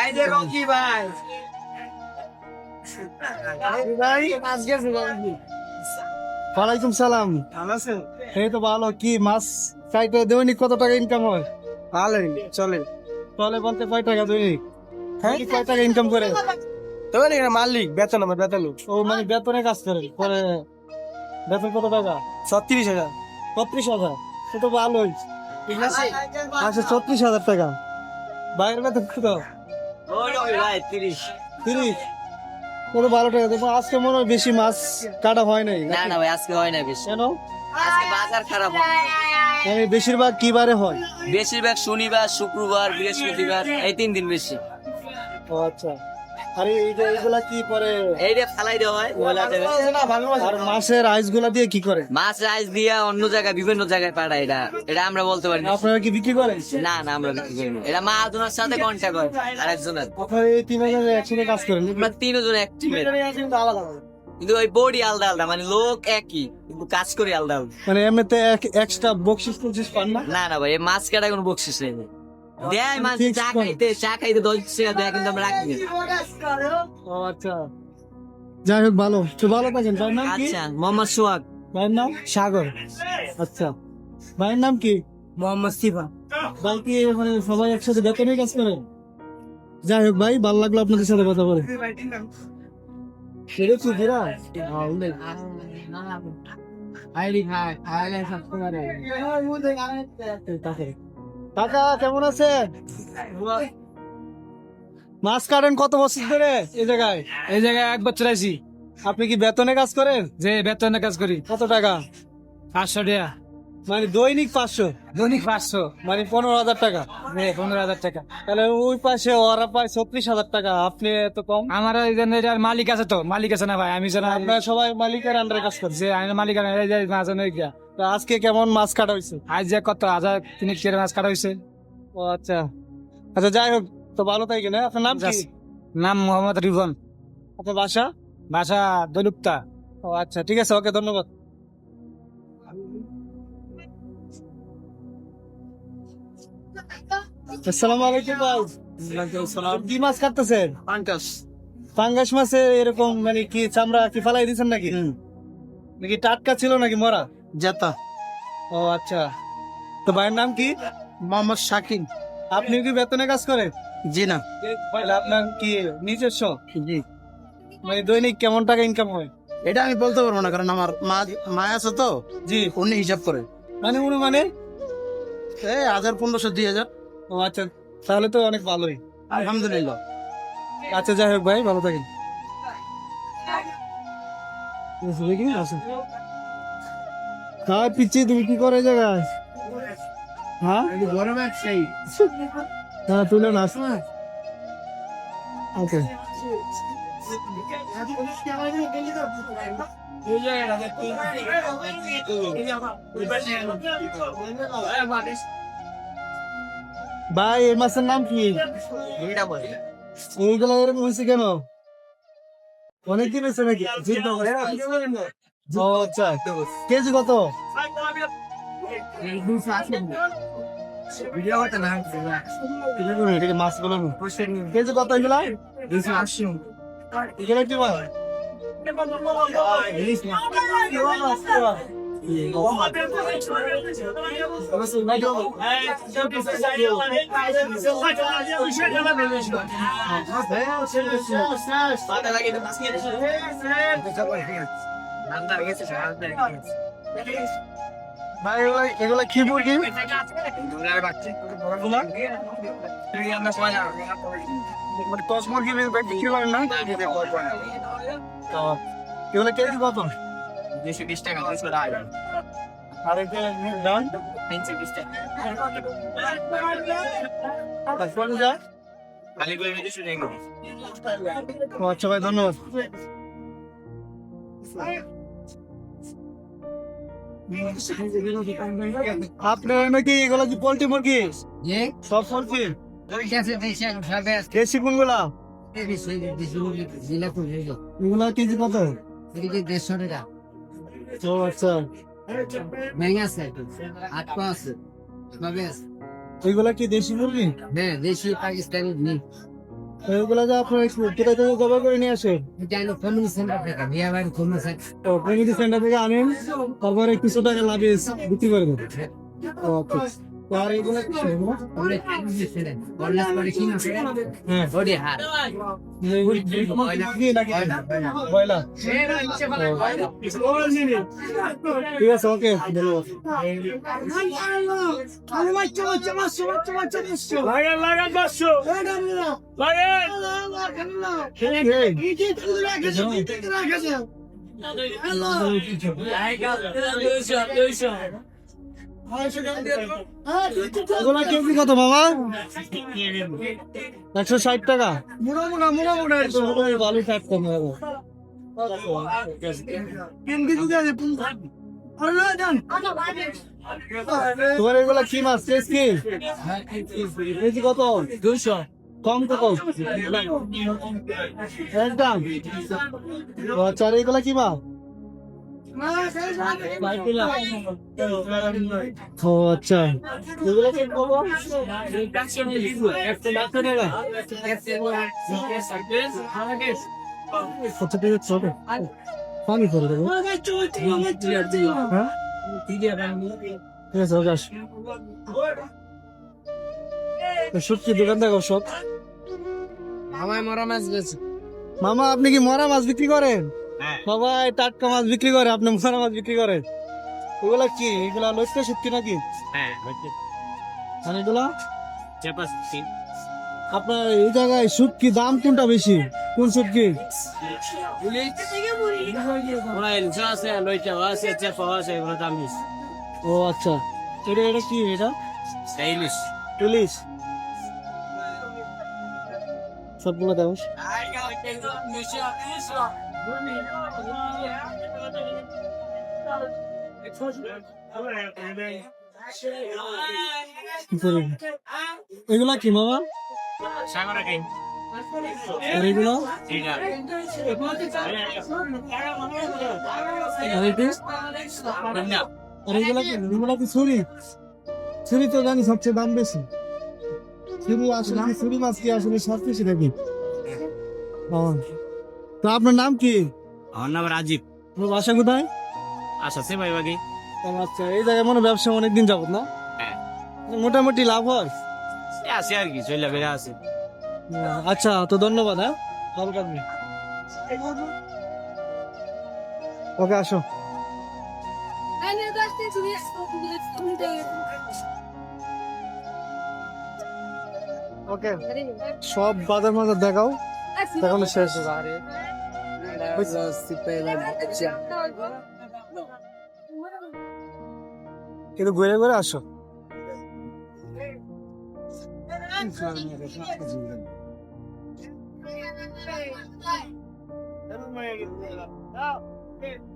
এই দেখো কি ভাই ভাই আজকে ওয়ালাইকুম সালাম। ভালো আছেন? এই তো ভালো। কি মাছ চাইতে দৈনিক কত টাকা ইনকাম হয়? চলে তাহলে বলতে কয় টাকা দৈনিক? হ্যাঁ? কয় টাকা ইনকাম করে? এখানে মালিক বেতন আমার বেতন। ও মানে বেতনে কাজ করে। পরে বেতন কত টাকা? ছত্রিশ হাজার। ছত্রিশ হাজার। সে তো ভালোই। আচ্ছা ছত্রিশ হাজার টাকা। বাইরের বেতন কত? ভাই তিরিশ। তিরিশ কত ভালো টাকা? দেখো আজকে মনে হয় বেশি মাছ কাটা হয় নাই না না ভাই আজকে হয় না বেশি। কেন? আজকে বাজার খারাপ মানে বেশিরভাগ কি বারে হয়? বেশিরভাগ শনিবার শুক্রবার বৃহস্পতিবার এই তিন দিন বেশি। ও আচ্ছা। আরে এই এইগুলা কি পরে? এইটা ফালাই দেওয়া হয় ময়লা আর মাছের আইসগুলা দিয়ে কি করে? মাছ রাইস দিয়া অন্য জায়গায় বিভিন্ন জায়গায় পাঠায় এটা। এটা আমরা বলতে পারি না। আপনারা কি বিক্রি করেন? না না আমরা বিক্রি করি না। এটা মা আদুনার সাথে কন্ট্যাক্ট হয় আরেকজনের। আপনারা এই তিন হাজার একসাথে কাজ করেন আমরা তিনজন এক টিমের কিন্তু ওই বডি আলাদা আলাদা মানে লোক একই কিন্তু কাজ করি আলাদা আলাদা। মানে এমনিতে এক্সট্রা বকশিস টকশিস পান না? না না ভাই মাছ কাটা কোনো বকশিস নেই। দেয় মাছ Fixed চা। খাইতে চা খাইতে দশ টাকা দেয় কিন্তু আমরা রাখি ও আচ্ছা। যাই হোক ভালো। তো ভালো থাকেন ভাইয়ের নাম কি? আচ্ছা মোহাম্মদ সোহাগ। ভাইয়ের নাম? সাগর। আচ্ছা। ভাইয়ের নাম কি? মোহাম্মদ সিফা ভাই কি মানে সবাই একসাথে বেতনে কাজ করে? যাই হোক ভাই ভালো লাগল আপনাদের সাথে কথা বলে। সেটা কি দিরা কাকা কেমন আছেন? মাছ কাটেন কত বছর ধরে? এই জায়গায় এই জায়গায় এক বছর আছি আপনি কি বেতনে কাজ করেন? যে বেতনে কাজ করি। কত টাকা? পাঁচশো টাকা। মানে দৈনিক পাঁচশো? দৈনিক পাঁচশো। মানে পনেরো হাজার টাকা? পনেরো হাজার টাকা। তাহলে ওই পাশে ওরা পায় ছত্রিশ হাজার টাকা। আপনি এত কম? আমার মালিক আছে তো। মালিক আছে না ভাই আমি জানা আপনারা সবাই মালিকের আন্ডারে কাজ করছে মালিক তো আজকে কেমন মাছ কাটা হয়েছে আজ যে কত হাজার তিন কেজি মাছ কাটা হয়েছে ও আচ্ছা। আচ্ছা যাই হোক তো ভালো থাকেন হ্যাঁ? আপনার নাম কি? নাম মোহাম্মদ রিভন আপনার বাসা? ভাষা দলুপ্তা। ও আচ্ছা ঠিক আছে ওকে ধন্যবাদ। আসসালামু আলাইকুম ভাই। কি মাছ কাটতেছেন? পাঙ্কাস পাঙ্গাস মাছে এরকম মানে কি চামড়া কি ফালাই দিচ্ছেন নাকি? নাকি টাটকা ছিল নাকি মরা? জেতা ও আচ্ছা। তো ভাইয়ের নাম কি? মোহাম্মদ শাকিন। আপনি কি বেতনে কাজ করেন? জি না। তাহলে আপনার কি নিজস্ব? জি। মানে দৈনিক কেমন টাকা ইনকাম হয়? এটা আমি বলতে পারব না কারণ আমার মা মা আছে তো। জি। উনি হিসাব করে। মানে উনি মানে? এই হাজার পনেরোশো দুই হাজার। ও আচ্ছা। তাহলে তো অনেক ভালোই। আলহামদুলিল্লাহ। আচ্ছা যাই হোক ভাই ভালো থাকেন। হ্যাঁ পিচ্ছি তুমি কি করে জায়গায়? হ্যাঁ? হ্যাঁ তুলে না ওকে। ভাই এই মাছের নাম কি? এইগুলো এরকম হয়েছে কেন? অনেকদিন হয়েছে নাকি? কেজি কত এটাকে মাছগুলো কেজি কত এগুলা এগুলো কি মাছ ভাই এগুলা এগুলা কি মুরগি? মানে টস মুরগি বিক্রি করেন না? এগুলা কেজি কত? দুশো বিশ টাকা দুশো আর এটা ডান তিনশো বিশ টাকা। টাকা আচ্ছা ভাই ধন্যবাদ। আপনার নাকি এগুলো কি পোল্ট্রি মুরগি? সব পোল্ট্রি দেশি কোনগুলা? এগুলা কেজি কত? দেড়শো টাকা। ও আচ্ছা। আছে এগুলা কি দেশি মুরগি? হ্যাঁ দেশি পাকিস্তানি নেই এগুলা যে আপনার কোথায় থেকে জবা করে নিয়ে আসেন। কমিউনিটি সেন্টার থেকে বিয়া বাড়ি কমিউনিটি সেন্টার থেকে আনেন তারপরে কিছু টাকা লাভে বিক্রি করে দেন। ও আচ্ছা। আর এগুলা কি এগুলা? আমরা কমিউনিটি সেন্টার অনলাইন করে কিনা হ্যাঁ। ওডি হার মুরগি নাকি ব্রয়লার ঠিক আছে ওকে ধন্যবাদ। লাগান লাগান পাঁচশো এগুলা কেজি কত বাবা। একশো ষাট টাকা। মোটা মোটা মোটা একশো ভালো ষাট কম হবে। তোমার এগুলা কি মাছ? কেস কি? কেজি কত? দুশো কম কত একদম। আচ্ছা এগুলা কি মাছ? ও আচ্ছা। কত টাকা আচ্ছা ঠিক আছে হবে পানি করে দেবো। হ্যাঁ? ঠিক আছে আস সত্যি দোকান দেখো সব আমায় মরা মাছ বেছে মামা আপনি কি মরা মাছ বিক্রি করেন? হ্যাঁ সবাই টাটকা মাছ বিক্রি করে আপনি মরা মাছ বিক্রি করেন ওগুলা কি? এগুলা লইতে সত্যি নাকি? হ্যাঁ। হচ্ছে আর এগুলা চাপাতি আপনার এই জায়গায় শুটকি দাম কোনটা বেশি? কোন শুটকি ওরা ইলসা আছে লইটা আছে চেপা আছে এগুলো দাম বেশি। ও আচ্ছা। এটা এটা কি এটা? ইলিশ ইলিশ সবগুলো দাও এগুলা কি মামা? সাগরে আর এগুলো? আর? কি এগুলা কি ছুরি? ছুরি তো জানি সবচেয়ে দাম বেশি। ছুরি আসলে ছুরি মাছ কি আসলে সব কিছু নাকি। তো আপনার নাম কি? আমার নাম রাজীব। আপনার বাসা কোথায়? আচ্ছা সে ভাই বাকি আচ্ছা এই জায়গায় মনে ব্যবসা অনেকদিন যাবত না? হ্যাঁ। মোটামুটি লাভ হয়? আছে আর কি চলে বেড়ে আছে। আচ্ছা তো ধন্যবাদ হ্যাঁ? ওকে আসো। ওকে সব বাজার মাজার দেখাও। দেখানো শেষ কিন্তু ঘুরে ঘুরে আসো Hey.